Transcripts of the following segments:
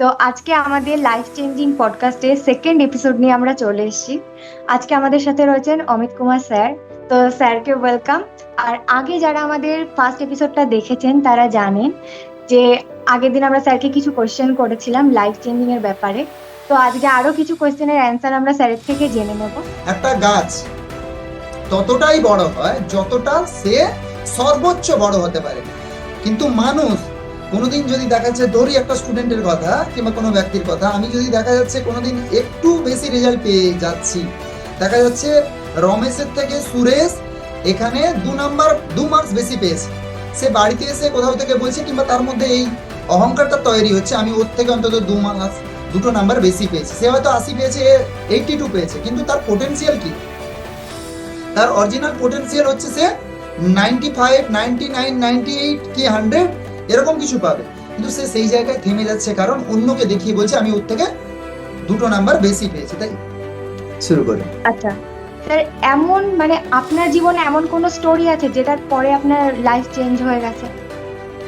তো আজকে আমাদের লাইফ চেঞ্জিং পডকাস্টের সেকেন্ড এপিসোড নিয়ে আমরা চলে এসেছি। আজকে আমাদের সাথে রয়েছেন অমিত কুমার স্যার। তো স্যারকে ওয়েলকাম আর আগে যারা আমাদের ফার্স্ট এপিসোডটা দেখেছেন, তারা জানেন যে আগের দিন আমরা স্যারকে কিছু কোয়েশ্চেন করেছিলাম লাইফ চেঞ্জিং এর ব্যাপারে। তো আজকে আরও কিছু কোয়েশ্চেনের অ্যান্সার আমরা স্যারের থেকে জেনে নেব। একটা গাছ ততটাই বড় হয়, যতটা সে সর্বোচ্চ বড় হতে পারে। কিন্তু মানুষ কোনোদিন যদি দেখা যাচ্ছে ধরি একটা স্টুডেন্টের কথা কিংবা কোনো ব্যক্তির কথা, আমি যদি দেখা যাচ্ছে কোনোদিন একটু বেশি রেজাল্ট পেয়ে যাচ্ছি। দেখা যাচ্ছে রমেশের থেকে সুরেশ এখানে দু নাম্বার দু মার্কস বেশি পেয়েছে। সে বাড়িতে এসে কোথাও থেকে বলছে কিংবা তার মধ্যে এই অহংকারটা তৈরি হচ্ছে, আমি ওর থেকে অন্তত দু মার্কস দুটো নাম্বার বেশি পেয়েছে। সে হয়তো আশি পেয়েছে এইটটি টু পেয়েছে, কিন্তু তার পোটেন্সিয়াল কি? তার অরিজিনাল পোটেন্সিয়াল হচ্ছে সে ninety five ninety nine ninety eight কি হান্ড্রেড এরকম কিছু পাবে। কিন্তু সে সেই জায়গায় থেমে যাচ্ছে কারণ অন্যকে দেখিয়ে বলছে আমি ওর থেকে দুটো নাম্বার বেশি পেয়েছি তাই শুরু করি। আচ্ছা স্যার এমন মানে আপনার জীবনে এমন কোনো স্টোরি আছে যেটার পরে আপনার লাইফ চেঞ্জ হয়ে গেছে?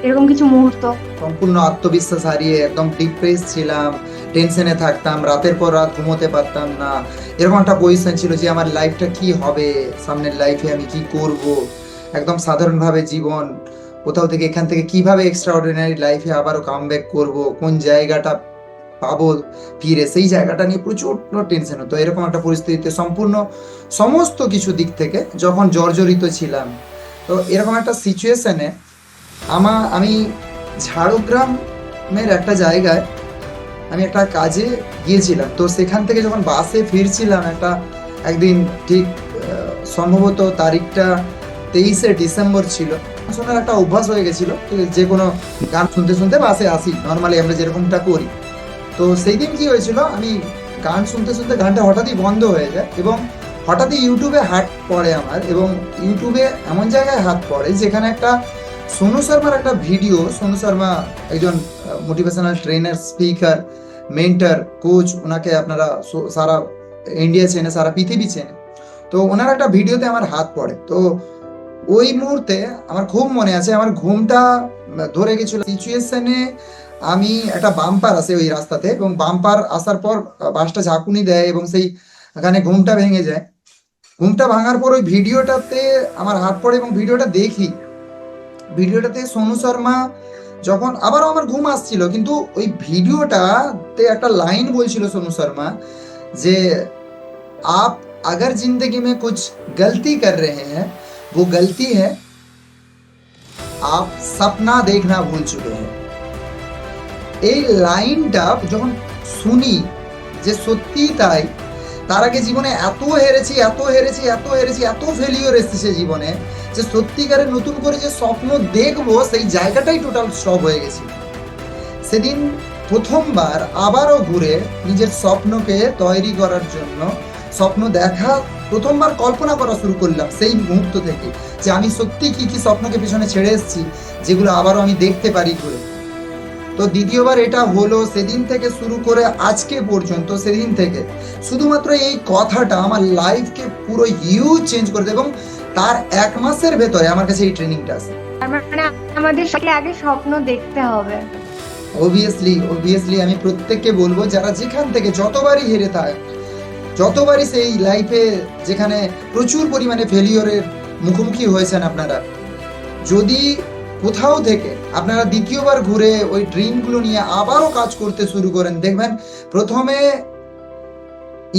এরকম কিছু মুহূর্ত? সম্পূর্ণ আত্মবিশ্বাস হারিয়ে একদম ডিপ্রেস ছিলাম টেনশনে থাকতাম রাতের পর রাত ঘুমোতে পারতাম না। এরকম একটা পজিশন ছিল যে আমার লাইফটা কি হবে? সামনের লাইফে আমি কি করব? একদম সাধারণভাবে জীবন কোথাও থেকে এখান থেকে কীভাবে এক্সট্রা অর্ডিনারি লাইফে আবারও কাম ব্যাক করব, কোন জায়গাটা পাবো ফিরে, সেই জায়গাটা নিয়ে প্রচুর টেনশন হতো। এরকম একটা পরিস্থিতিতে সম্পূর্ণ সমস্ত কিছু দিক থেকে যখন জর্জরিত ছিলাম। তো এরকম একটা সিচুয়েশনে আমা, আমি ঝাড়গ্রামের একটা জায়গায় আমি একটা কাজে গিয়েছিলাম। তো সেখান থেকে যখন বাসে ফিরছিলাম একটা একদিন ঠিক সম্ভবত তারিখটা তেইশে ডিসেম্বর ছিল শোনার একটা অভ্যাস হয়ে গেছিল যে কোনো গান শুনতে শুনতে বাসে আসি নর্মালি আমরা যেরকমটা করি। তো সেই দিন কি হয়েছিল, আমি গান শুনতে শুনতে গানটা হঠাৎই বন্ধ হয়ে যায় এবং হঠাৎই ইউটিউবে হাত পড়ে আমার এবং ইউটিউবে এমন জায়গায় হাত পড়ে যেখানে একটা সোনু শর্মার একটা ভিডিও, সোনু শর্মা একজন motivational trainer speaker mentor coach ওনাকে আপনারা সারা ইন্ডিয়া চেনে, সারা পৃথিবী চেনে। তো ওনার একটা ভিডিওতে আমার হাত পড়ে। তো ওই মুহূর্তে আমার খুব মনে আছে আমার ঘুমটা ধরে গেছিল সিচুয়েশনে আমি একটা বাম্পার আসে ওই রাস্তাতে এবং বাম্পার আসার পর বাসটা ঝাঁকুনি দেয় এবং সেই এখানে ঘুমটা ভেঙে যায় ঘুমটা ভাঙার পর ওই ভিডিওটাতে আমার হাত পড়ে এবং ভিডিওটা দেখি ভিডিওটাতে সোনু শর্মা যখন আবারও আমার ঘুম আসছিল কিন্তু ওই ভিডিওটাতে একটা লাইন বলছিল সোনু শর্মা যে आप अगर जिंदगी में कुछ गलती कर रहे हैं वो गलती है आप सपना देखना भूल चुके हैं এই লাইনটা যখন শুনি যে সত্যি তাই তার আগে জীবনে এত হেরেছি এত হেরেছি এত হেরেছি এত ফেলিওর এসেছে জীবনে যে সত্যিকারের নতুন করে যে স্বপ্ন দেখবো সেই জায়গাটাই টোটাল স্টপ হয়ে গেছে সেদিন প্রথমবার আবারও ঘুরে নিজের স্বপ্নকে তৈরি করার জন্য স্বপ্ন দেখা প্রথমবার কল্পনা করা শুরু করলাম সেই মুহূর্ত থেকে যে আমি সত্যি কি কি স্বপ্নকে পিছনে ছেড়ে এসেছি যেগুলো আবারও আমি দেখতে পারি ঘুরে তো দ্বিতীয়বার এটা হলো সেদিন থেকে শুরু করে আজকে পর্যন্ত সেদিন থেকে। শুধুমাত্র এই কথাটা আমার লাইফকে পুরো হিউজ চেঞ্জ করে দেয় এবং তার এক মাসের ভেতরে আমার কাছে এই ট্রেনিংটা আছে। মানে আমাদের সবাইকে আগে স্বপ্ন দেখতে হবে। অবভিয়াসলি অবভিয়াসলি আমি প্রত্যেককে বলব যারা যেখান থেকে যতবারই হেরে থাক যতবারই সেই লাইফে যেখানে প্রচুর পরিমাণে ফেলিওরের মুখোমুখি হয়েছেন আপনারা, যদি কোথাও থেকে আপনারা দ্বিতীয়বার ঘুরে ওই ড্রিমগুলো নিয়ে আবারও কাজ করতে শুরু করেন, দেখবেন প্রথমে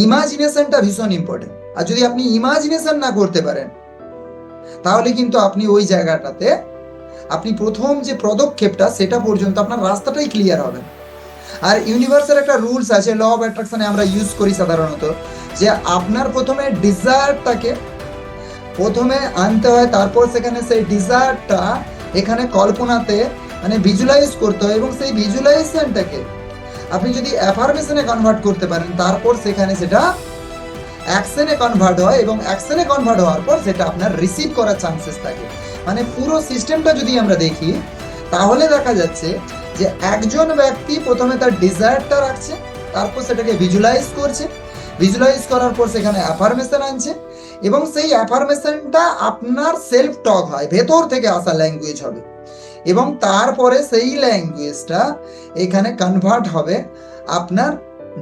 ইমাজিনেশনটা ভীষণ ইম্পর্টেন্ট আর যদি আপনি ইমাজিনেশন না করতে পারেন, তাহলে কিন্তু আপনি ওই জায়গাটাতে, আপনি প্রথম যে পদক্ষেপটা, সেটা পর্যন্ত আপনার রাস্তাটাই ক্লিয়ার হবে। আর ইউনিভার্সের একটা রুলস আছে ল অফ অ্যাট্রাকশনে আমরা ইউজ করি সাধারণত, যে আপনার প্রথমে ডিজায়ারটাকে প্রথমে আনতে হয়, তারপর সেখানে সেই ডিজায়ারটা এখানে কল্পনাতে মানে ভিজুয়ালাইজ করতে হয় এবং সেই ভিজুয়ালাইজেশনটাকে আপনি যদি অ্যাফার্মেশনে কনভার্ট করতে পারেন, তারপর সেখানে সেটা অ্যাকশনে কনভার্ট হয় এবং অ্যাকশনে কনভার্ট হওয়ার পর সেটা আপনার রিসিভ করার চান্সেস থাকে। মানে পুরো সিস্টেমটা যদি আমরা দেখি তাহলে দেখা যাচ্ছে যে একজন ব্যক্তি প্রথমে তার ডিজায়ারটা রাখছে, তারপর সেটাকে ভিজুয়ালাইজ করছে। ভিজুয়ালাইজ করার পর সেখানে অ্যাফার্মেশন আনছে এবং সেই অ্যাফার্মেশনটা আপনার সেলফ টক হয়, ভেতর থেকে আসা ল্যাঙ্গুয়েজ হবে। এবং তারপরে সেই ল্যাঙ্গুয়েজটা এখানে কনভার্ট হবে আপনার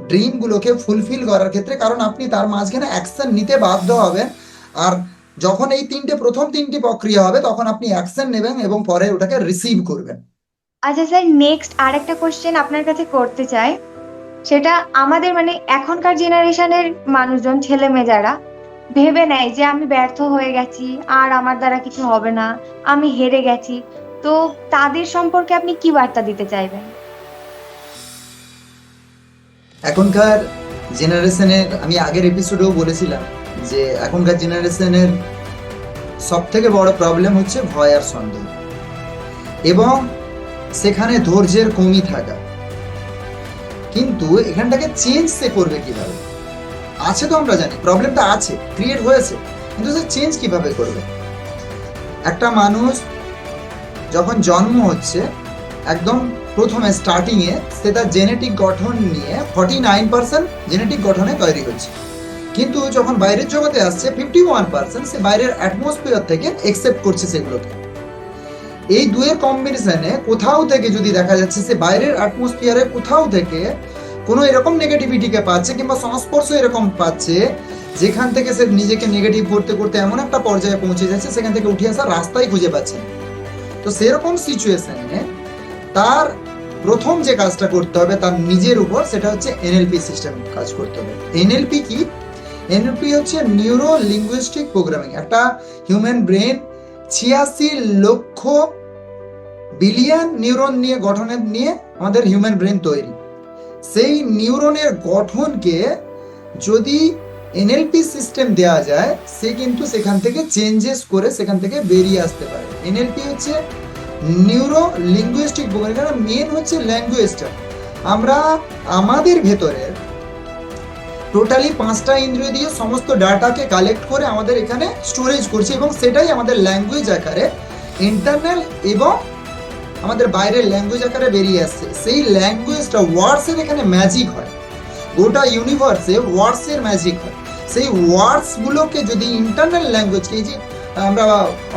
ড্রিমগুলোকে ফুলফিল করার ক্ষেত্রে। কারণ আপনি তার মাঝখানে অ্যাকশন নিতে বাধ্য হবেন। আর যখন এই তিনটে প্রথম তিনটি প্রক্রিয়া হবে তখন আপনি অ্যাকশন নেবেন এবং পরে ওটাকে রিসিভ করবেন। আচ্ছা স্যার নেক্সট আরেকটা কোশ্চেন আপনার কাছে করতে চাই। সেটা আমাদের মানে এখনকার জেনারেশনের মানুষজন ছেলে মেয়ে যারা ভেবে নেয় যে আমি ব্যর্থ হয়ে গেছি আর আমার দ্বারা কিছু হবে না আমি হেরে গেছি। তো তাদের সম্পর্কে আপনি কি বার্তা দিতে চাইবেন? এখনকার জেনারেশনের আমি আগের এপিসোডেও বলেছিলাম যে এখনকার জেনারেশনের সব থেকে বড় প্রবলেম হচ্ছে ভয় আর সন্দেহ। এবং সেখানে ধৈর্যের কমি থাকা। কিন্তু এখানটাকে চেঞ্জ সে করবে কীভাবে? আছে তো আমরা জানি প্রবলেমটা আছে ক্রিয়েট হয়েছে, কিন্তু সে চেঞ্জ কীভাবে করবে? একটা মানুষ যখন জন্ম হচ্ছে, একদম প্রথমে স্টার্টিংয়ে সে তার জেনেটিক গঠন নিয়ে ফর্টি নাইন পার্সেন্ট জেনেটিক গঠনে তৈরি হচ্ছে কিন্তু যখন বাইরের জগতে আসছে ফিফটি ওয়ান পার্সেন্ট সে বাইরের অ্যাটমসফিয়ার থেকে একসেপ্ট করছে সেগুলোকে। এই দুয়ের কম্বিনেশনে কোথাও থেকে যদি দেখা যাচ্ছে সে বাইরের অ্যাটমসফিয়ারে কোথাও থেকে কোনো এরকম নেগেটিভিটিকে পাচ্ছে কিংবা সংস্পর্শ এরকম পাচ্ছে, যেখান থেকে সে নিজেকে নেগেটিভ করতে করতে এমন একটা পর্যায়ে পৌঁছে যাচ্ছে, সেখান থেকে উঠে আসার রাস্তাই খুঁজে পাচ্ছে তো সেরকম সিচুয়েশনে তার প্রথম যে কাজটা করতে হবে, তার নিজের উপর সেটা হচ্ছে এনএলপি সিস্টেম কাজ করতে হবে। এনএলপি কি? এনএলপি হচ্ছে নিউরো লিঙ্গুইস্টিক প্রোগ্রামিং একটা হিউম্যান ব্রেন ছিয়াশি লক্ষ বিলিয়ন নিউরন নিয়ে গঠনের নিয়ে আমাদের হিউম্যান ব্রেন তৈরি। সেই নিউরনের গঠনকে যদি এনএলপি সিস্টেম দেওয়া যায়, সে কিন্তু সেখান থেকে চেঞ্জেস করে সেখান থেকে বেরিয়ে আসতে পারে। এনএলপি হচ্ছে নিউরো লিঙ্গুইস্টিক প্রোগ্রাম এখানে মেন হচ্ছে ল্যাঙ্গুয়েজটা আমরা আমাদের ভেতরের টোটালি পাঁচটা ইন্দ্রিয় দিয়ে সমস্ত ডাটাকে কালেক্ট করে আমাদের এখানে স্টোরেজ করছে এবং সেটাই আমাদের ল্যাঙ্গুয়েজ আকারে ইন্টারনাল এবং আমাদের বাইরের ল্যাঙ্গুয়েজ আকারে বেরিয়ে আসছে। সেই ল্যাঙ্গুয়েজটা ওয়ার্ডসের এখানে ম্যাজিক হয়। গোটা ইউনিভার্সে ওয়ার্ডসের ম্যাজিক হয়। সেই ওয়ার্ডসগুলোকে যদি ইন্টারনাল ল্যাঙ্গুয়েজকে এই যে আমরা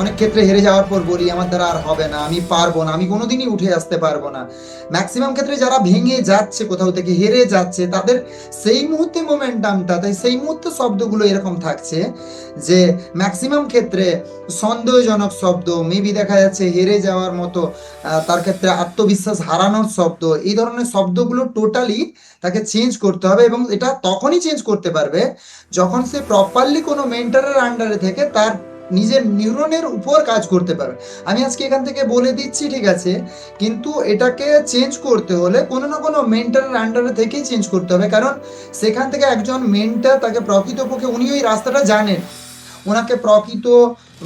অনেক ক্ষেত্রে হেরে যাওয়ার পর বলি, আমার দ্বারা আর হবে না, আমি পারব না, আমি কোনোদিনই উঠে আসতে পারব না। ম্যাক্সিমাম ক্ষেত্রে যারা ভেঙে যাচ্ছে, কোথাও থেকে হেরে যাচ্ছে, তাদের সেই মুহূর্তে মোমেন্টামটা তাই সেই মুহূর্তে শব্দগুলো এরকম থাকছে যে ম্যাক্সিমাম ক্ষেত্রে সন্দেহজনক শব্দ মেবি দেখা যাচ্ছে হেরে যাওয়ার মতো তার ক্ষেত্রে আত্মবিশ্বাস হারানোর শব্দ, এই ধরনের শব্দগুলো টোটালি তাকে চেঞ্জ করতে হবে এবং এটা তখনই চেঞ্জ করতে পারবে যখন সে প্রপারলি কোনো মেন্টারের আন্ডারে থেকে তার নিজের নিউরনের উপর কাজ করতে পারবে। আমি আজকে এখান থেকে বলে দিচ্ছি, ঠিক আছে? কিন্তু এটাকে চেঞ্জ করতে হলে কোনো না কোনো মেন্টারের আন্ডারে থেকেই চেঞ্জ করতে হবে। কারণ সেখান থেকে একজন মেন্টার তাকে প্রকৃতপক্ষে উনি ওই রাস্তাটা জানেন। ওনাকে প্রকৃত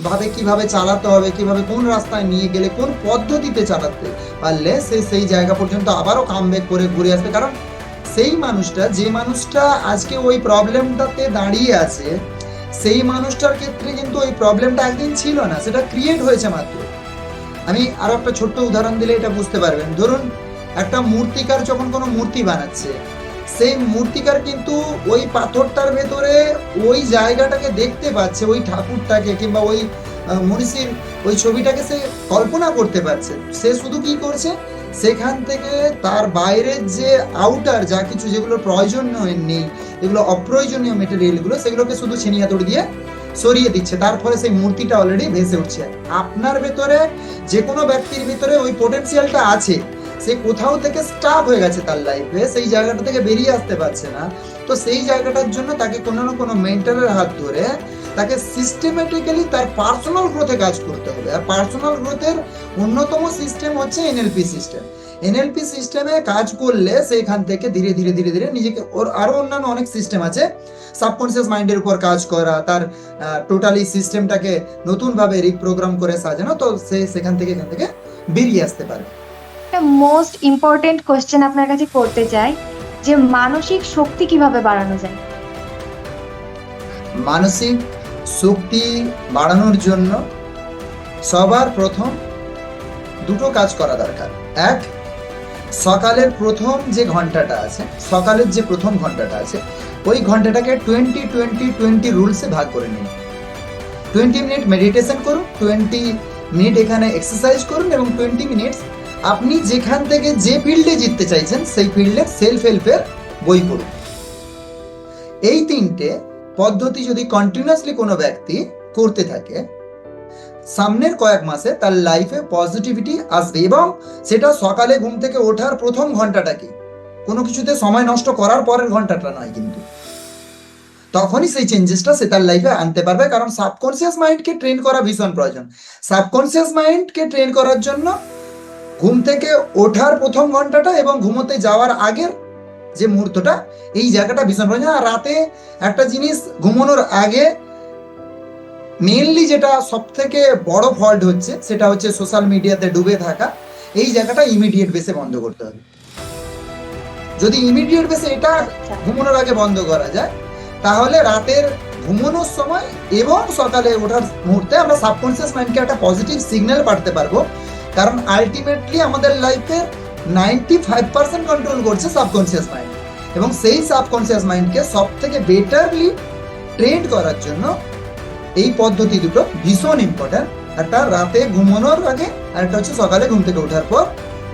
ভাবে কীভাবে চালাতে হবে, কীভাবে কোন রাস্তায় নিয়ে গেলে, কোন পদ্ধতিতে চালাতে পারলে সে সেই জায়গা পর্যন্ত আবারও কামব্যাক করে ঘুরে আসবে। কারণ সেই মানুষটা, যে মানুষটা আজকে ওই প্রবলেমটাতে দাঁড়িয়ে আছে সেই মানুষটার ক্ষেত্রে কিন্তু ওই প্রবলেমটা একদিন ছিল না, সেটা ক্রিয়েট হয়েছে মাত্র। আমি আরও একটা ছোট্ট উদাহরণ দিলে এটা বুঝতে পারবেন। ধরুন, একটা মূর্তিকার যখন কোনো মূর্তি বানাচ্ছে, সেই মূর্তিকার কিন্তু ওই পাথরটার ভেতরে ওই জায়গাটাকে দেখতে পাচ্ছে, ওই ঠাকুরটাকে কিংবা ওই মনীষীর ওই ছবিটাকে সে কল্পনা করতে পারছে। সে শুধু কি করছে? সেখান থেকে তার বাইরের যে আউটার যা কিছু যেগুলো প্রয়োজনীয় নেই এগুলো অপ্রয়োজনীয় মেটেরিয়ালগুলো সেগুলোকে শুধু ছিনিয়ে হাতুড়ি দিয়ে সরিয়ে দিচ্ছে। তার ফলে সেই মূর্তিটা অলরেডি ভেসে উঠছে। আপনার ভেতরে যে কোনো ব্যক্তির ভিতরে ওই পোটেনশিয়ালটা আছে। সে কোথাও থেকে স্টাক হয়ে গেছে তার লাইফে সেই জায়গাটা থেকে বেরিয়ে আসতে পারছে না। তো সেই জায়গাটার জন্য তাকে কোনো না কোনো মেন্টারের হাত ধরে তাকে সিস্টেমেটিক্যালি তার পার্সোনাল গ্রোথে কাজ করতে হবে। আর পার্সোনাল গ্রোথের অন্যতম সিস্টেম হচ্ছে এনএলপি সিস্টেম এনএলপি সিস্টেমে কাজ করলে সেইখান থেকে ধীরে ধীরে ধীরে ধীরে নিজেকে ওর আরও অন্যান্য অনেক সিস্টেম আছে। সাবকনসিয়াস মাইন্ডের উপর কাজ করা তার টোটালি সিস্টেমটাকে নতুনভাবে রিপ্রোগ্রাম করে সাজানো তো সে সেখান থেকে এখান থেকে বেরিয়ে আসতে পারে। মোস্ট ইম্পর্টেন্ট কোশ্চেন আপনার কাছে করতে চাই যে মানসিক শক্তি কীভাবে বাড়ানো যায়? মানসিক শক্তি বাড়ানোর জন্য সবার প্রথম দুটো কাজ করা দরকার। এক, সকালের প্রথম যে ঘন্টাটা আছে, সকালের যে প্রথম ঘন্টাটা আছে, ওই ঘন্টাটাকে টোয়েন্টি টোয়েন্টি টোয়েন্টি রুলসে ভাগ করে নিন। টোয়েন্টি মিনিট মেডিটেশন করুন টোয়েন্টি মিনিট এখানে এক্সারসাইজ করুন এবং টোয়েন্টি মিনিটস আপনি যেখান থেকে যে ফিল্ডে জিততে চাইছেন, সেই ফিল্ডে সেলফ হেল্পের বই পড়ুন। এই তিনটে পদ্ধতি যদি কন্টিনিউয়াসলি কোনো ব্যক্তি করতে থাকে, সামনের কয়েক মাসে তার লাইফে পজিটিভিটি আসবে এবং সেটা সকালে ঘুম থেকে ওঠার প্রথম ঘন্টাটা কি? কোনো কিছুতে সময় নষ্ট করার পরের ঘন্টাটা নয় কিন্তু। তখনই সেই চেঞ্জেসটা সে তার লাইফে আনতে পারবে কারণ সাবকনসিয়াস মাইন্ডকে ট্রেন করা ভীষণ প্রয়োজন। সাবকনসিয়াস মাইন্ডকে ট্রেন করার জন্য ঘুম থেকে ওঠার প্রথম ঘন্টাটা এবং ঘুমোতে যাওয়ার আগের যে মুহূর্তটা এই জায়গাটা ভীষণ প্রয়োজন আর রাতে একটা জিনিস ঘুমানোর আগে মেনলি যেটা সব থেকে বড় ফল্ট হচ্ছে সেটা হচ্ছে সোশ্যাল মিডিয়াতে ডুবে থাকা। এই জায়গাটা ইমিডিয়েট বেসে বন্ধ করতে হবে। যদি ইমিডিয়েট বেসে এটা আচ্ছা। ঘুমানোর আগে বন্ধ করা যায় তাহলে রাতের ঘুমানোর সময় এবং সকালে ওঠার মুহূর্তে আমরা সাবকনসিয়াস মাইন্ডকে একটা পজিটিভ সিগন্যাল পাঠাতে পারব। কারণ আলটিমেটলি আমাদের লাইফের নাইনটি ফাইভ পার্সেন্ট কন্ট্রোল করছে সাবকনসিয়াস মাইন্ড এবং সেই সাবকনসিয়াস মাইন্ডকে সব থেকে বেটারলি ট্রেন করার জন্য এই পদ্ধতি দুটো ভীষণ ইম্পর্ট্যান্ট একটা রাতে ঘুমানোর আগে আর একটা হচ্ছে সকালে ঘুম থেকে ওঠার পর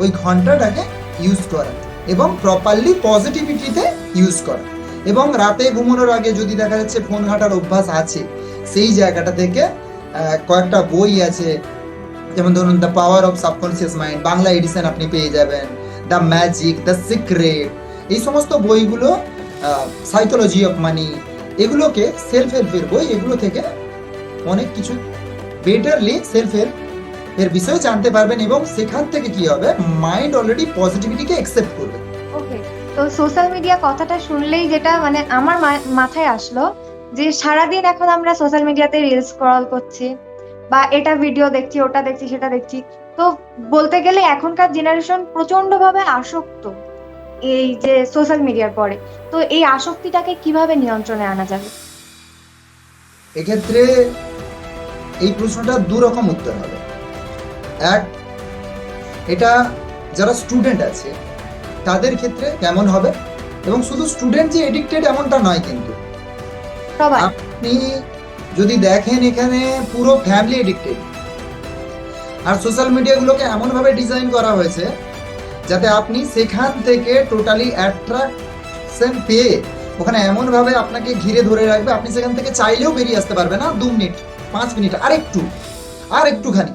ওই ঘন্টাটাকে ইউজ করা এবং প্রপারলি পজিটিভিটিতে ইউজ করা। এবং রাতে ঘুমানোর আগে যদি দেখা যাচ্ছে ফোন ঘাটার অভ্যাস আছে, সেই জায়গাটা থেকে কয়েকটা বই আছে যেমন ধরুন the power of subconscious mind Bangla edition আপনি পেয়ে যাবেন। দ্য ম্যাজিক দ্য সিক্রেট এই সমস্ত বইগুলো সাইকোলজি অফ মানি এগুলোকে সেলফ হেল্পের বই, এগুলো থেকে অনেক কিছু বেটারলি সেলফ হেল্প এর বিষয়ে জানতে পারবেন এবং সেখান থেকে কি হবে? মাইন্ড অলরেডি পজিটিভিটিকে অ্যাকসেপ্ট করবে। ওকে তো সোশ্যাল মিডিয়া কথাটা শুনলেই যেটা মানে আমার মাথায় আসলো যে সারাদিন এখন আমরা সোশ্যাল মিডিয়াতে রিলস স্ক্রল করছি। বা এটা ভিডিও দেখছি ওটা দেখছি সেটা দেখছি। তো বলতে গেলে এখনকার জেনারেশন প্রচণ্ড ভাবে আসক্ত এই যে সোশ্যাল মিডিয়ার পরে। তো এই আসক্তিটাকে কীভাবে নিয়ন্ত্রণে আনা যাবে? এক্ষেত্রে এই প্রশ্নটা দু রকম উত্তর হবে। এক এটা যারা স্টুডেন্ট আছে তাদের ক্ষেত্রে কেমন হবে? এবং শুধু স্টুডেন্ট যে এডিক্টেড এমনটা নয় কিন্তু। আপনি যদি দেখেন এখানে পুরো ফ্যামিলি এডিক্টেড আর সোশ্যাল মিডিয়াগুলোকে এমনভাবে ডিজাইন করা হয়েছে, যাতে আপনি সেখান থেকে টোটালি অ্যাট্রাকশন পেয়ে ওখানে এমনভাবে আপনাকে ঘিরে ধরে রাখবে, আপনি সেখান থেকে চাইলেও বেরিয়ে আসতে পারবে না। দু মিনিট, পাঁচ মিনিট আর একটু আর একটুখানি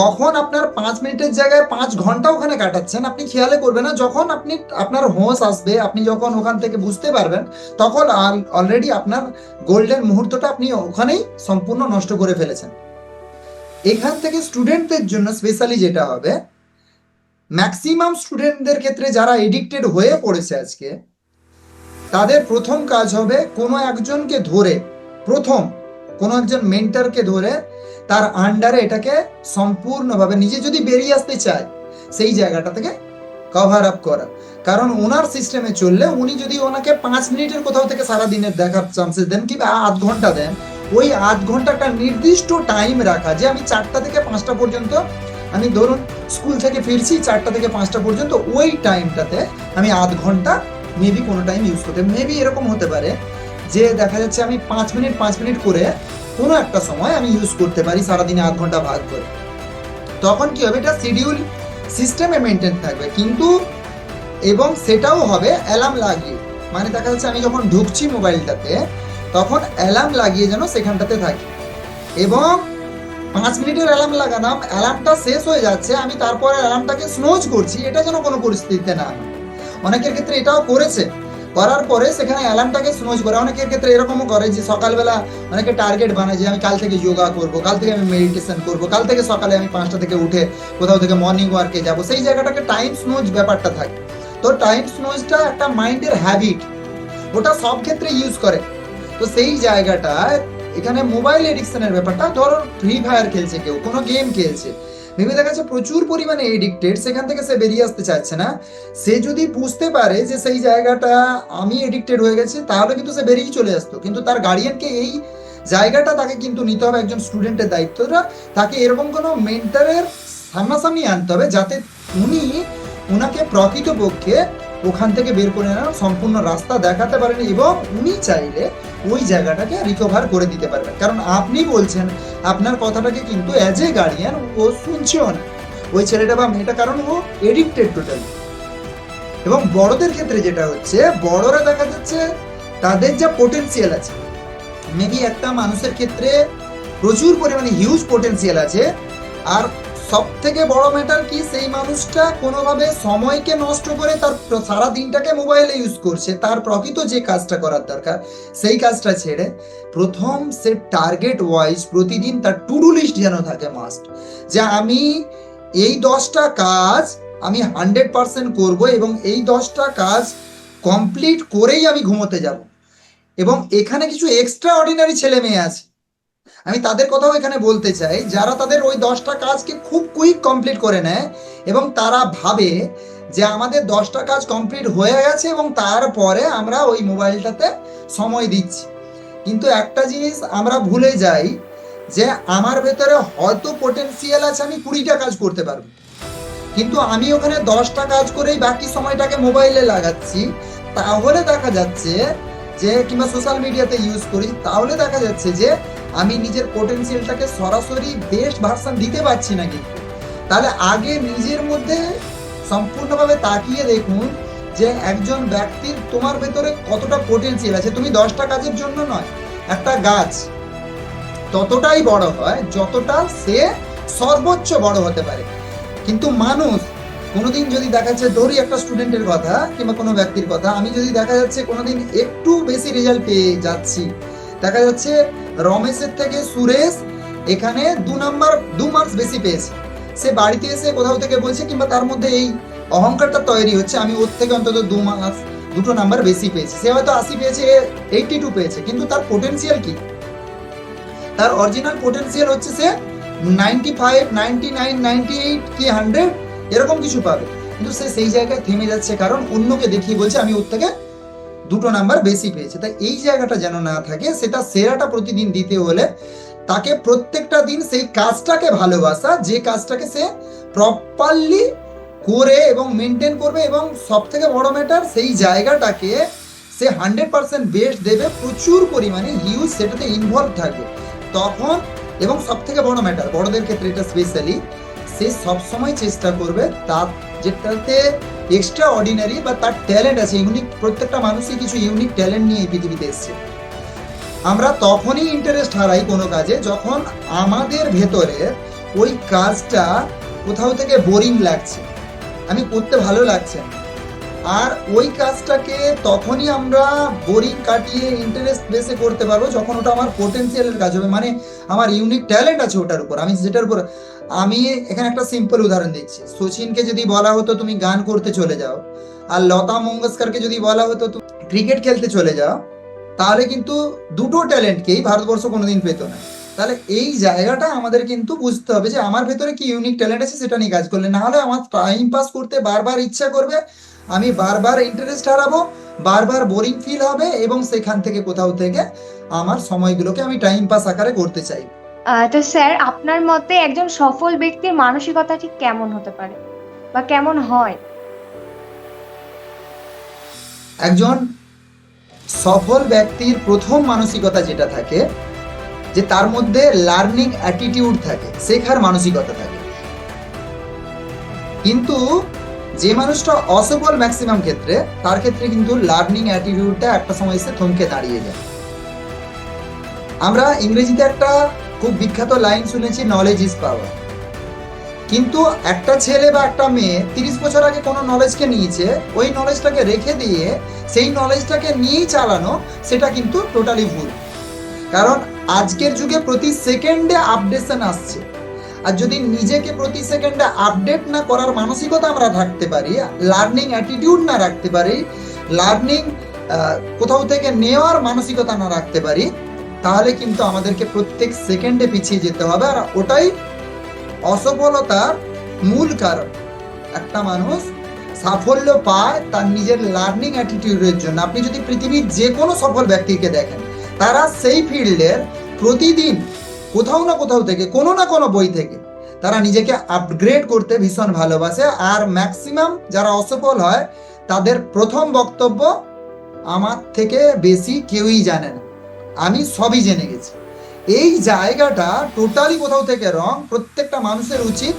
কখন আপনার পাঁচ মিনিটের জায়গায় পাঁচ ঘণ্টা ওখানে কাটাচ্ছেন, আপনি খেয়ালে করবেন না, যখন আপনি, আপনার হোঁশ আসবে, আপনি যখন ওখান থেকে বুঝতে পারবেন, তখন অলরেডি আপনার গোল্ডেন মুহূর্তটা আপনি ওখানেই সম্পূর্ণ নষ্ট করে ফেলেছেন। এখান থেকে স্টুডেন্টদের জন্য স্পেশালি যেটা হবে ম্যাক্সিমাম স্টুডেন্টদের ক্ষেত্রে যারা এডিক্টেড হয়ে পড়েছে আজকে, তাদের প্রথম কাজ হবে কোনো একজনকে ধরে, প্রথম কোনো একজন মেন্টারকে ধরে তার আন্ডারে এটাকে সম্পূর্ণভাবে নিজে যদি বেরিয়ে আসতে চায়, সেই জায়গাটা থেকে কভার আপ করা। কারণ ওনার সিস্টেমে চললে উনি যদি ওনাকে পাঁচ মিনিটের কোথাও থেকে সারা দিনের দেখার চান্সেস দেন কিংবা আধ ঘণ্টা দেন, ওই আধ ঘন্টাটা নির্দিষ্ট টাইম রাখা, যে আমি চারটা থেকে পাঁচটা পর্যন্ত আমি ধরুন স্কুল থেকে ফিরছি, চারটা থেকে পাঁচটা পর্যন্ত ওই টাইমটাতে আমি আধ ঘণ্টা মেবি কোনো টাইম ইউজ করতে মেবি এরকম হতে পারে যে দেখা যাচ্ছে আমি পাঁচ মিনিট পাঁচ মিনিট করে কোনো একটা সময় আমি ইউজ করতে পারি সারাদিনে আধ ঘণ্টা ভাগ করে। তখন কি হবে? এটা শিডিউল সিস্টেমে মেনটেন থাকবে। কিন্তু এবং সেটাও হবে অ্যালার্ম লাগিয়ে। মানে দেখা যাচ্ছে আমি যখন ঢুকছি মোবাইলটাতে তখন অ্যালার্ম লাগিয়ে যেন সেখানটাতে থাকি। এবং পাঁচ মিনিটের অ্যালার্ম লাগালাম অ্যালার্মটা শেষ হয়ে যাচ্ছে, আমি তারপরে অ্যালার্মটাকে স্নোজ করছি, এটা যেন কোনো পরিস্থিতিতে না অনেকের ক্ষেত্রে এটাও করেছে। করার পরে সেখানে অ্যালার্মটাকে স্নোজ করে। অনেকের ক্ষেত্রে এরকমও করে যে সকালবেলা অনেকে টার্গেট বানায় যে আমি কাল থেকে যোগা করব, কাল থেকে আমি মেডিটেশন করব, কাল থেকে সকালে আমি পাঁচটা থেকে উঠে কোথাও থেকে মর্নিং ওয়ার্কে যাব। সেই জায়গাটাকে টাইম স্নোজ ব্যাপারটা থাকে। তো টাইম স্নোজটা একটা মাইন্ডের হ্যাবিট ওটা সব ক্ষেত্রে ইউজ করে। তো সেই জায়গাটা এখানে মোবাইল এডিকশনের ব্যাপারটা ধরো ফ্রি ফায়ার খেলছে কেউ, কোনো গেম খেলছে। ভেবে দেখা যাচ্ছে প্রচুর পরিমাণে এডিক্টেড সেখান থেকে সে বেরিয়ে আসতে চাচ্ছে না। সে যদি বুঝতে পারে যে সেই জায়গাটা আমি এডিক্টেড হয়ে গেছে, তাহলে কিন্তু সে বেরিয়েই চলে আসতো। কিন্তু তার গার্ডিয়ানকে এই জায়গাটা তাকে কিন্তু নিতে হবে একজন স্টুডেন্টের দায়িত্বটা তাকে এরকম কোনো মেন্টারের সামনাসামনি আনতে হবে যাতে উনি ওনাকে প্রকৃতপক্ষে ওখান থেকে বের করে নেওয়ার সম্পূর্ণ রাস্তা দেখাতে পারেন এবং উনি চাইলে ওই জায়গাটাকে রিকভার করে দিতে পারবেন। কারণ আপনি বলছেন, আপনার কথাটাকে কিন্তু অ্যাজ এ গার্ডিয়ান ও শুনছেও না। ওই ছেলেটা বা মেয়েটা, কারণ ও এডিক্টেড টোটালি এবং বড়দের ক্ষেত্রে যেটা হচ্ছে, বড়রা দেখা যাচ্ছে, তাদের যা পোটেনশিয়াল আছে মেবি একটা মানুষের ক্ষেত্রে প্রচুর পরিমাণে হিউজ পোটেনশিয়াল আছে, আর সব থেকে বড় ম্যাটার কি? সেই মানুষটা কোনোভাবে সময়কে নষ্ট করে তার সারা দিনটাকে মোবাইলে ইউজ করছে। তার প্রকৃত যে কাজটা করার দরকার, সেই কাজটা ছেড়ে প্রথম সে টার্গেট ওয়াইজ প্রতিদিন তার টু ডু লিস্ট যেন থাকে মাস্ট যে আমি এই দশটা কাজ আমি হান্ড্রেড পার্সেন্ট করব এবং এই দশটা কাজ কমপ্লিট করেই আমি ঘুমোতে যাব। এবং এখানে কিছু এক্সট্রা অর্ডিনারি ছেলে মেয়ে আছে। আমি তাদের কথাও এখানে বলতে চাই, যারা তাদের ওই দশটা কাজকে খুব কুইক কমপ্লিট করে নেয় এবং তারা ভাবে যে আমাদের দশটা কাজ কমপ্লিট হয়ে গেছে এবং তারপরে আমরা ওই মোবাইলটাতে সময় দিচ্ছি। কিন্তু একটা জিনিস আমরা ভুলে যাই যে আমার ভেতরে হয়তো পোটেনশিয়াল আছে আমি কুড়িটা কাজ করতে পারব। কিন্তু আমি ওখানে দশটা কাজ করেই বাকি সময়টাকে মোবাইলে লাগাচ্ছি, তাহলে দেখা যাচ্ছে যে কিংবা সোশ্যাল মিডিয়াতে ইউজ করি, তাহলে দেখা যাচ্ছে যে আমি নিজের পোটেনশিয়ালটাকে সরাসরি বেস্ট ভার্সন দিতে পারছি না কিন্তু। তাহলে আগে নিজের মধ্যে সম্পূর্ণভাবে তাকিয়ে দেখুন যে একজন ব্যক্তির তোমার ভেতরে কতটা পোটেনশিয়াল আছে। তুমি দশটা কাজের জন্য নয়, একটা গাছ। ততটাই বড় হয় যতটা সে সর্বোচ্চ বড় হতে পারে। কিন্তু মানুষ কোনোদিন যদি দেখা যাচ্ছে ধরি একটা স্টুডেন্টের কথা কিংবা কোনো ব্যক্তির কথা, আমি যদি দেখা যাচ্ছে কোনোদিন একটু বেশি রেজাল্ট পেয়ে যাচ্ছি। দেখা যাচ্ছে রমেশের থেকে সুরেশ এখানে দু নাম্বার দু মার্কস বেশি পেয়েছে। সে বাড়িতে এসে কোথাও থেকে বলছে কিংবা তার মধ্যে এই অহংকারটা তৈরি হচ্ছে, আমি ওর থেকে অন্তত দু মার্কস দুটো নাম্বার বেশি পেয়েছি। সে হয়তো আশি পেয়েছে এইটটি টু পেয়েছে, কিন্তু তার পোটেনশিয়াল কি? তার অরিজিনাল পোটেনশিয়াল হচ্ছে সে ninety five ninety nine ninety eight কি হান্ড্রেড এরকম কিছু পাবে। কিন্তু সে সেই জায়গায় থেমে যাচ্ছে কারণ অন্যকে দেখিয়ে বলছে, আমি ওর থেকে দুটো নাম্বার বেশি পেয়েছে। তাই এই জায়গাটা যেন না থাকে, সেটা সেরাটা প্রতিদিন দিতে হলে তাকে প্রত্যেকটা দিন সেই কাজটাকে ভালোবাসা, যে কাজটাকে সে প্রপারলি করে এবং মেনটেন করবে এবং সব থেকে বড় ম্যাটার সেই জায়গাটাকে সে হান্ড্রেড পার্সেন্ট বেস্ট দেবে, প্রচুর পরিমাণে হিউজ সেটাতে ইনভলভ থাকবে। তখন এবং সব থেকে বড় ম্যাটার বড়দের ক্ষেত্রে এটা স্পেশালি সে সবসময় চেষ্টা করবে তার যেটাতে এক্সট্রা অর্ডিনারি বা তার ট্যালেন্ট আছে ইউনিক প্রত্যেকটা মানুষই কিছু ইউনিক ট্যালেন্ট নিয়ে এই পৃথিবীতে এসছে। আমরা তখনই ইন্টারেস্ট হারাই কোনো কাজে যখন আমাদের ভেতরে ওই কাজটা কোথাও থেকে বোরিং লাগছে। আমি করতে ভালো লাগছে আর ওই কাজটাকে তখনই আমরা বোরিং কাটিয়ে ইন্টারেস্ট বেসে করতে পারব যখন ওটা আমার পোটেনশিয়ালের কাজ হবে মানে আমার ইউনিক ট্যালেন্ট আছে ওটার উপর। আমি যেটার উপর আমি এখানে একটা সিম্পল উদাহরণ দিচ্ছি। সচিনকে যদি বলা হতো তুমি গান করতে চলে যাও, আর লতা মঙ্গেশকরকে যদি বলা হতো তুমি ক্রিকেট খেলতে চলে যাও, তাহলে কিন্তু দুটো ট্যালেন্টকেই ভারতবর্ষ কোনোদিন পেতো না। তাহলে এই জায়গাটা আমাদের কিন্তু বুঝতে হবে যে আমার ভেতরে কি ইউনিক ট্যালেন্ট আছে সেটা নিয়ে কাজ করলে। না হলে আমার টাইম পাস করতে বারবার ইচ্ছা করবে, আমি বারবার ইন্টারেস্ট হারাবো, বারবার বোরিং ফিল হবে এবং সেখান থেকে কোথাও থেকে আমার সময়গুলোকে আমি টাইম পাস আকারে করতে চাই। তো স্যার, আপনার মতে একজন সফল ব্যক্তির মানসিকতা ঠিক কেমন হতে পারে? বা কেমন হয়? একজন সফল ব্যক্তির প্রথম মানসিকতা যেটা থাকে, যে তার মধ্যে লার্নিং অ্যাটিটিউড থাকে, শেখার মানসিকতা থাকে। কিন্তু যে মানুষটা অসফল ম্যাক্সিমাম ক্ষেত্রে, তার ক্ষেত্রে কিন্তু লার্নিং অ্যাটিটিউডটা একটা সময় এসে থমকে দাঁড়িয়ে যায়। আমরা ইংরেজিতে একটা খুব বিখ্যাত লাইন শুনেছি নলেজ ইজ পাওয়ার কিন্তু একটা ছেলে বা একটা মেয়ে তিরিশ বছর আগে কোনো নলেজকে নিয়েছে, ওই নলেজটাকে রেখে দিয়ে সেই নলেজটাকে নিয়েই চালানো, সেটা কিন্তু টোটালি ভুল। কারণ আজকের যুগে প্রতি সেকেন্ডে আপডেশন আসছে। আর যদি নিজেকে প্রতি সেকেন্ডে আপডেট না করার মানসিকতা আমরা রাখতে পারি লার্নিং অ্যাটিটিউড না রাখতে পারি লার্নিং কোথাও থেকে নেওয়ার মানসিকতা না রাখতে পারি তাহলে কিন্তু আমাদেরকে প্রত্যেক সেকেন্ডে পিছিয়ে যেতে হবে। আর ওটাই অসফলতার মূল কারণ। একটা মানুষ সাফল্য পায় তার নিজের লার্নিং অ্যাটিটিউডের জন্য। আপনি যদি পৃথিবীর যে কোনো সফল ব্যক্তিকে দেখেন, তারা সেই ফিল্ডের প্রতিদিন কোথাও না কোথাও থেকে, কোনো না কোনো বই থেকে, তারা নিজেকে আপগ্রেড করতে ভীষণ ভালোবাসে। আর ম্যাক্সিমাম যারা অসফল হয়, তাদের প্রথম বক্তব্য আমার থেকে বেশি কেউই জানে না। আমি সবই জেনে গেছি। এই জায়গাটা টোটালি কোথাও থেকে রং, প্রত্যেকটা মানুষের উচিত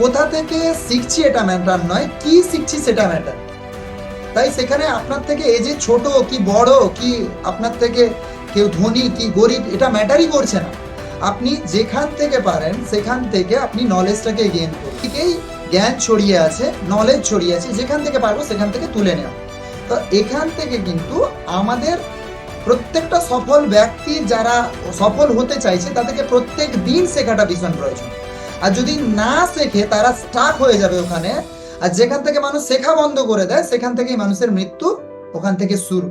কোথা থেকে শিখছি এটা ম্যাটার নয়, কি শিখছি সেটা ম্যাটার তাই সেখানে আপনার থেকে এই যে ছোট কি বড়, কি আপনার থেকে কেউ ধনী, কি গরিব, এটা ম্যাটারই করছে না। আপনি যেখান থেকে পারেন, সেখান থেকে আপনি নলেজটাকে গেইন করুন। জ্ঞান ছড়িয়ে আছে নলেজ ছড়িয়ে আছে, যেখান থেকে পারব সেখান থেকে তুলে নেওয়া। তো এখান থেকে কিন্তু আমাদের প্রত্যেকটা সফল ব্যক্তি যারা সফল হতে চাইছে, তাদেরকে প্রত্যেক দিন শেখাটা ভীষণ প্রয়োজন। আর যদি না শেখে, তারা স্টাক হয়ে যাবে ওখানে। আর যেখান থেকে মানুষ শেখা বন্ধ করে দেয়, সেখান থেকেই মানুষের মৃত্যু ওখান থেকে শুরু।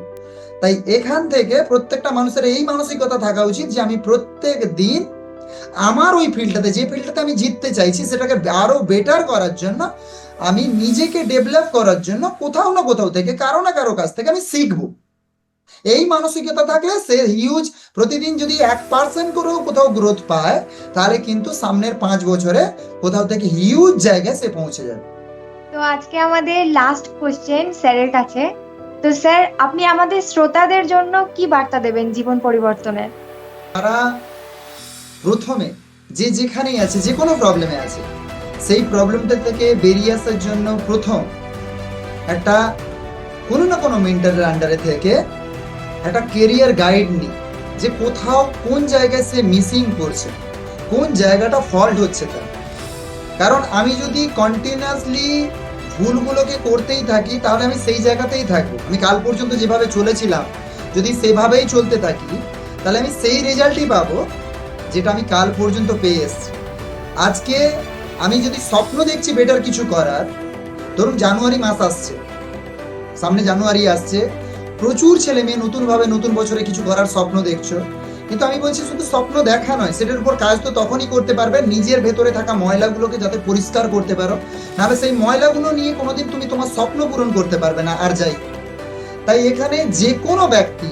তাই এখান থেকে প্রত্যেকটা মানুষের এই মানসিকতা থাকা উচিত যে, আমি প্রত্যেক দিন আমার ওই ফিল্ডটাতে, যে ফিল্ডটাতে আমি জিততে চাইছি, সেটাকে আরও বেটার করার জন্য, আমি নিজেকে ডেভেলপ করার জন্য কোথাও না কোথাও থেকে, কারও না কারও কাছ থেকে আমি শিখব। এই মানসিকতা থাকলে সে হিউজ প্রতিদিন যদি এক পার্সেন্ট করেও কোথাও গ্রোথ পায় তাহলে কিন্তু সামনের পাঁচ বছরে কোথাও থেকে হিউজ জায়গায় সে পৌঁছে যাবে। তো আজকে আমাদের লাস্ট কোশ্চেন স্যারের কাছে। তো স্যার আপনি আমাদের শ্রোতাদের জন্য কি বার্তা দেবেন জীবন পরিবর্তনে তারা প্রথমে যে যেখানেই আছে যে কোনো প্রবলেমে আছে সেই প্রবলেমটা থেকে বেরিয়ে আসার জন্য প্রথম একটা কোনো না কোনো মেন্টারের আন্ডারে থেকে একটা কেরিয়ার গাইড নিই যে কোথাও কোন জায়গায় সে মিসিং করছে কোন জায়গাটা ফল্ট হচ্ছে তার। কারণ আমি যদি কন্টিনিউয়াসলি ভুলগুলোকে করতেই থাকি, তাহলে আমি সেই জায়গাতেই থাকব। আমি কাল পর্যন্ত যেভাবে চলেছিলাম, যদি সেভাবেই চলতে থাকি, তাহলে আমি সেই রেজাল্টই পাবো যেটা আমি কাল পর্যন্ত পেয়ে এসেছি। আজকে আমি যদি স্বপ্ন দেখছি বেটার কিছু করার, ধরুন জানুয়ারি মাস আসছে, সামনে জানুয়ারি আসছে প্রচুর ছেলে মেয়ে নতুনভাবে নতুন বছরে কিছু করার স্বপ্ন দেখছ। কিন্তু আমি বলছি শুধু স্বপ্ন দেখা নয়, সেটার উপর কাজ তো তখনই করতে পারবে, নিজের ভেতরে থাকা ময়লাগুলোকে যাতে পরিষ্কার করতে পারো। নাহলে সেই ময়লাগুলো নিয়ে কোনোদিন তুমি তোমার স্বপ্ন পূরণ করতে পারবে না, আর যাই। তাই এখানে যে কোনো ব্যক্তি,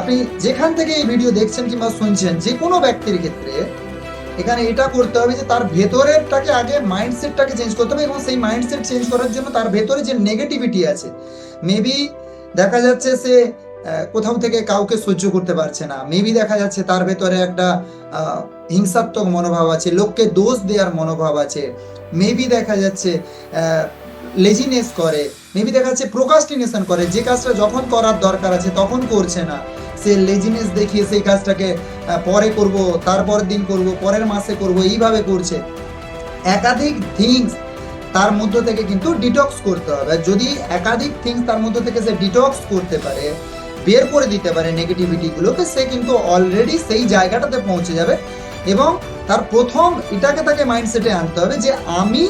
আপনি যেখান থেকে এই ভিডিও দেখছেন কিংবা শুনছেন, যে কোনো ব্যক্তির ক্ষেত্রে এখানে এটা করতে হবে যে তার ভেতরেরটাকে আগে মাইন্ডসেটটাকে চেঞ্জ করতে হবে এবং সেই মাইন্ডসেট চেঞ্জ করার জন্য তার ভেতরে যে নেগেটিভিটি আছে মেবি দেখা যাচ্ছে সে কোথাও থেকে কাউকে সহ্য করতে পারছে না। মেবি দেখা যাচ্ছে তার ভেতরে একটা হিংসাত্মক মনোভাব আছে, লোককে দোষ দেওয়ার মনোভাব আছে। মেবি দেখা যাচ্ছে লেজিনেস করে। মেবি দেখা যাচ্ছে প্রোকাস্টিনেশন করে। যে কাজটা যখন করার দরকার আছে তখন করছে না। সে লেজিনেস দেখিয়ে সেই কাজটাকে পরে করব তারপর দিন করব, পরের মাসে করব, এইভাবে করছে। একাধিক থিংস তার মধ্য থেকে কিন্তু ডিটক্স করতে হবে। যদি একাধিক থিংস তার মধ্য থেকে সে ডিটক্স করতে পারে, বের করে দিতে পারে নেগেটিভিটিগুলোকে সে কিন্তু অলরেডি সেই জায়গাটাতে পৌঁছে যাবে এবং তার প্রথম এটাকে তাকে মাইন্ডসেটে আনতে হবে যে আমি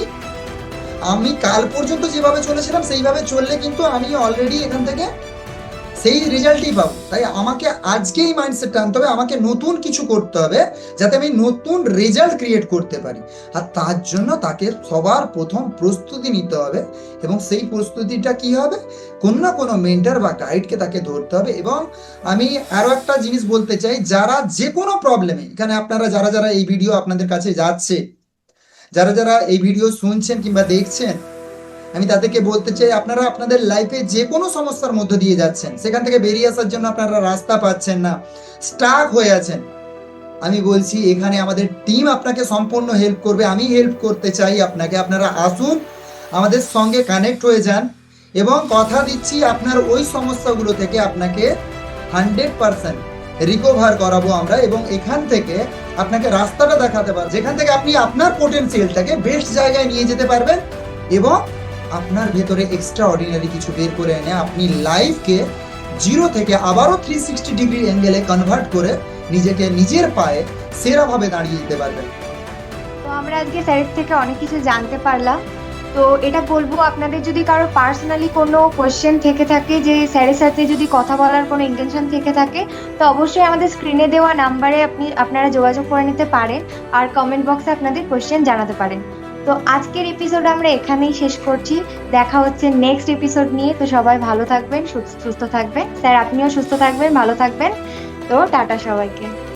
আমি কাল পর্যন্ত যেভাবে চলেছিলাম সেইভাবে চললে কিন্তু আমি অলরেডি এখান থেকে সেই রেজাল্টই পাবো। তাই আমাকে আজকেই মাইন্ডসেটটা আনতে হবে, আমাকে নতুন কিছু করতে হবে, যাতে আমি নতুন রেজাল্ট ক্রিয়েট করতে পারি। আর তার জন্য তাকে সবার প্রথম প্রস্তুতি নিতে হবে এবং সেই প্রস্তুতিটা কি হবে? কোনো না কোনো মেন্টার বা গাইডকে তাকে ধরতে হবে এবং আমি আরও একটা জিনিস বলতে চাই, যারা যে কোনো প্রবলেমে এখানে আপনারা যারা যারা এই ভিডিও আপনাদের কাছে যাচ্ছে, যারা যারা এই ভিডিও শুনছেন কিংবা দেখছেন আমি তাদেরকে বলতে চাই, আপনারা আপনাদের লাইফে যে কোনো সমস্যার মধ্য দিয়ে যাচ্ছেন, সেখান থেকে বেরিয়ে আসার জন্য আপনারা রাস্তা পাচ্ছেন না স্টাক হয়ে আছেন। আমি বলছি, এখানে আমাদের টিম আপনাকে সম্পূর্ণ হেল্প করবে, আমি হেল্প করতে চাই আপনাকে, আপনারা আসুন, আমাদের সঙ্গে কানেক্ট হয়ে যান এবং কথা দিচ্ছি, আপনার ওই সমস্যাগুলো থেকে আপনাকে হান্ড্রেড পার্সেন্ট রিকভার করাবো আমরা এবং এখান থেকে আপনাকে রাস্তাটা দেখাতে পারব, যেখান থেকে আপনি আপনার পোটেনশিয়ালটাকে বেস্ট জায়গায় নিয়ে যেতে পারবেন এবং আপনার ভেতরে এক্সট্রা অর্ডিনারি কিছু বের করে এনে আপনি লাইফকে জিরো থেকে আবারও থ্রি সিক্সটি ডিগ্রি অ্যাঙ্গেলে কনভার্ট করে নিজেকে নিজের পায়ে সেরাভাবে দাঁড়িয়ে দিতে পারবেন। তো আমরা আজকে স্যারের থেকে অনেক কিছু জানতে পারলাম। তো এটা বলব, আপনাদের যদি কারও পার্সোনালি কোনো কোয়েশ্চেন থেকে থাকে, যে স্যারের সাথে যদি কথা বলার কোনো ইন্টেনশন থেকে থাকে, তো অবশ্যই আমাদের স্ক্রিনে দেওয়া নাম্বারে আপনি, আপনারা যোগাযোগ করে নিতে পারেন। আর কমেন্ট বক্সে আপনাদের কোয়েশ্চেন জানাতে পারেন। তো আজকের এপিসোড আমরা এখানেই শেষ করছি। দেখা হচ্ছে নেক্সট এপিসোড নিয়ে। তো সবাই ভালো থাকবেন সুস্থ থাকবেন। স্যার, আপনিও সুস্থ থাকবেন, ভালো থাকবেন। তো টাটা সবাইকে।